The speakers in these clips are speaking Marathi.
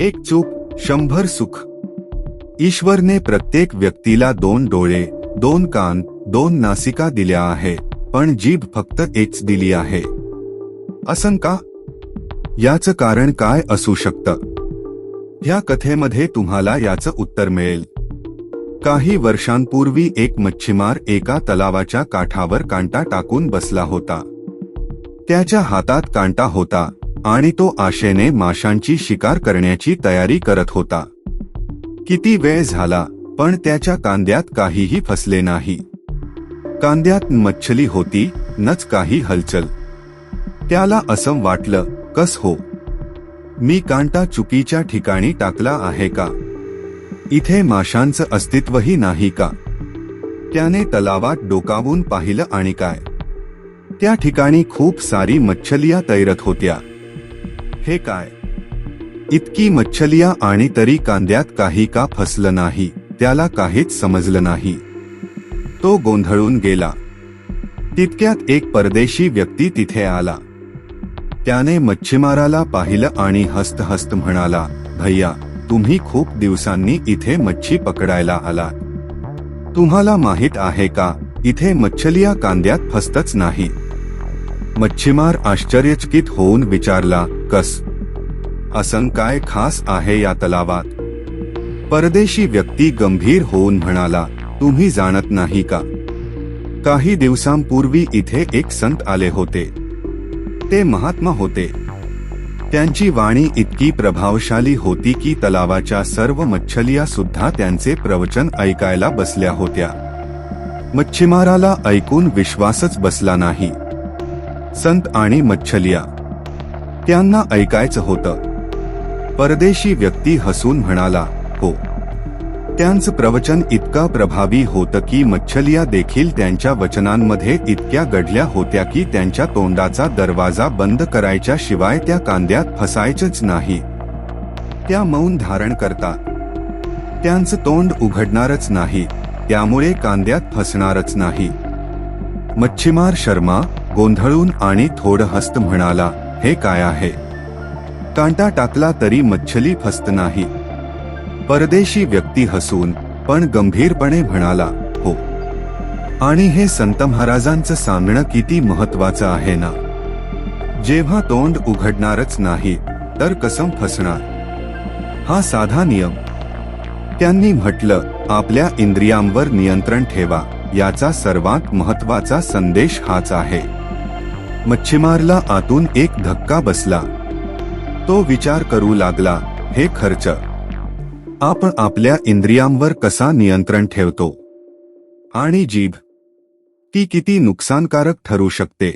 एक चूक शंभर सुख. ईश्वरने प्रत्येक व्यक्तीला दोन डोळे दोन कान दोन नासिका दिल्या आहे पण जीभ फक्त एकच दिली आहे. असं का? याचं कारण काय असू शकतं? ह्या कथेमध्ये तुम्हाला याचं उत्तर मिळेल. काही वर्षांपूर्वी एक मच्छीमार एका तलावाच्या काठावर कांटा टाकून बसला होता. त्याच्या हातात कांटा होता. आणि तो आशेने माशांची शिकार करण्याची तयारी करत होता. किती वेळ झाला पण त्याच्या कांद्यात काहीही फसले नाही. कांद्यात मच्छली होती नच काही हलचल. त्याला असं वाटलं कस हो? मी कांटा चुकीच्या ठिकाणी टाकला आहे का? इथे माशांचं अस्तित्वही नाही का? त्याने तलावात डोकावून पाहिलं आणि काय? त्या ठिकाणी खूप सारी मच्छलिया तैरत होत्या. हे काय? इतकी मच्छलिया आणि तरी कांद्यात काही का फसलं नाही त्याला काहीच समजलं नाही. तो गोंधळून गेला. तितक्यात एक परदेशी व्यक्ती तिथे आला. त्याने मच्छीमाराला पाहिलं आणि हस्त हस्त म्हणाला भैया तुम्ही खूप दिवसांनी इथे मच्छी पकडायला आला तुम्हाला माहीत आहे का इथे मच्छलिया कांद्यात फसतच नाही. मच्छीमार आश्चर्यचकित होऊन विचारला कस. असं काय खास आहे या तलावात? परदेशी व्यक्ती गंभीर होऊन म्हणाला तुम्ही जाणत नाही का? काही दिवसांपूर्वी इथे एक संत आले होते. ते महात्मा होते. त्यांची वाणी इतकी प्रभावशाली होती की तलावाच्या सर्व मच्छलिया सुद्धा त्यांचे प्रवचन ऐकायला बसल्या होत्या. मच्छीमाराला ऐकून विश्वासच बसला नाही. संत आणि मच्छलिया त्यांना ऐकायचं होतं. परदेशी व्यक्ती हसून म्हणाला हो. त्यांचं प्रवचन इतका प्रभावी होतं की मच्छलिया देखील त्यांच्या वचनांमध्ये इतक्या गढल्या होत्या की त्यांच्या तोंडाचा दरवाजा बंद करायच्या शिवाय त्या कांद्यात फसायचंच नाही. त्या मौन धारण करतात त्यांचं तोंड उघडणारच नाही त्यामुळे कांद्यात फसणारच नाही. मच्छीमार शर्मा गोंधळून आणि थोडं हस्त म्हणाला हे काय आहे? कांटा टाकला तरी मच्छली फसत नाही. परदेशी व्यक्ती हसून पण गंभीरपणे म्हणाला हो. आणि हे संत महाराजांचं सांगणं किती महत्वाचं आहे ना? जेव्हा तोंड उघडणारच नाही तर कसम फसणार? हा साधा नियम. त्यांनी म्हटलं आपल्या इंद्रियांवर नियंत्रण ठेवा याचा सर्वात महत्त्वाचा संदेश हाच आहे. मच्छीमारला आतून एक धक्का बसला. तो विचार करू लागला हे खर्च आपण आपल्या इंद्रियांवर कसा नियंत्रण ठेवतो? आणि जीभ ती किती नुकसानकारक ठरू शकते?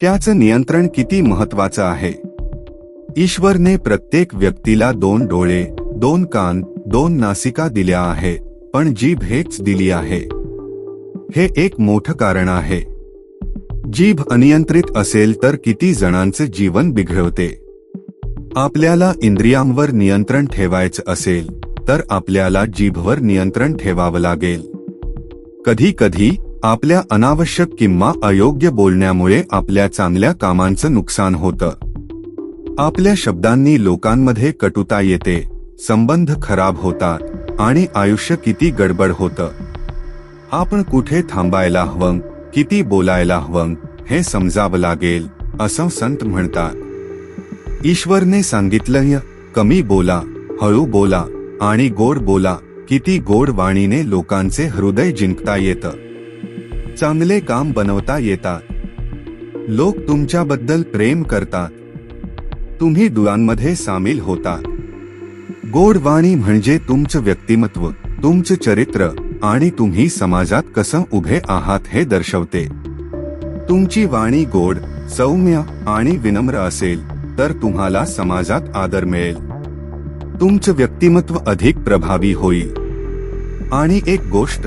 त्याचं नियंत्रण किती महत्वाचं आहे? ईश्वरने प्रत्येक व्यक्तीला दोन डोळे दोन कान दोन नासिका दिल्या आहे पण जीभ हेच दिली आहे. हे एक मोठं कारण आहे. जीभ अनियंत्रित असेल तर किती जणांचे जीवन बिघडवते. आपल्याला इंद्रियांवर नियंत्रण ठेवायचं असेल तर आपल्याला जीभवर नियंत्रण ठेवावं लागेल. कधी कधी आपल्या अनावश्यक किंवा अयोग्य बोलण्यामुळे आपल्या चांगल्या कामांचं नुकसान होतं. आपल्या शब्दांनी लोकांमध्ये कटुता येते संबंध खराब होतात आणि आयुष्य किती गडबड होतं. आपण कुठे थांबायला हवं? किती बोलायला हवं हे समजावं लागेल असं संत म्हणतात. ईश्वरने सांगितलं कमी बोला हळू बोला आणि गोड बोला किती गोड वाणीने लोकांचे हृदय जिंकता येतं. चांगले काम बनवता येतात. लोक तुमच्याबद्दल प्रेम करतात. तुम्ही दुरांमध्ये सामील होता गोड वाणी म्हणजे तुमचं व्यक्तिमत्व तुमचं चरित्र. आणि तुम्ही समाजात कसं उभे आहात हे दर्शवते. तुमची वाणी गोड सौम्य आणि विनम्र असेल तर तुम्हाला समाजात आदर मिळेल. तुमचं व्यक्तिमत्व अधिक प्रभावी होईल. आणि एक गोष्ट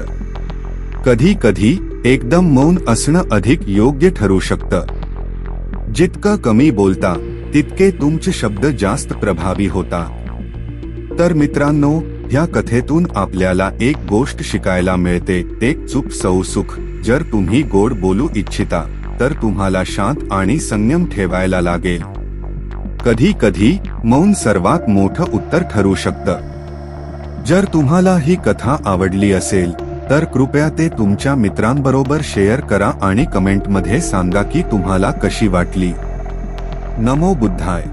कधी कधी एकदम मौन असणं अधिक योग्य ठरू शकतं. जितकं कमी बोलता तितके तुमचे शब्द जास्त प्रभावी होता. तर मित्रांनो ह्या कथेतून आपल्याला एक गोष्ट शिकायला मिळते ते चूप सौसुख जर तुम्ही गोड बोलू इच्छिता तर तुम्हाला शांत आणि संयम ठेवायला लागेल. कधी कधी मौन सर्वात मोठं उत्तर ठरू शकतं. जर तुम्हाला ही कथा आवडली असेल तर कृपया ते तुमच्या मित्रांबरोबर शेअर करा आणि कमेंटमध्ये सांगा की तुम्हाला कशी वाटली. नमो बुद्धाय.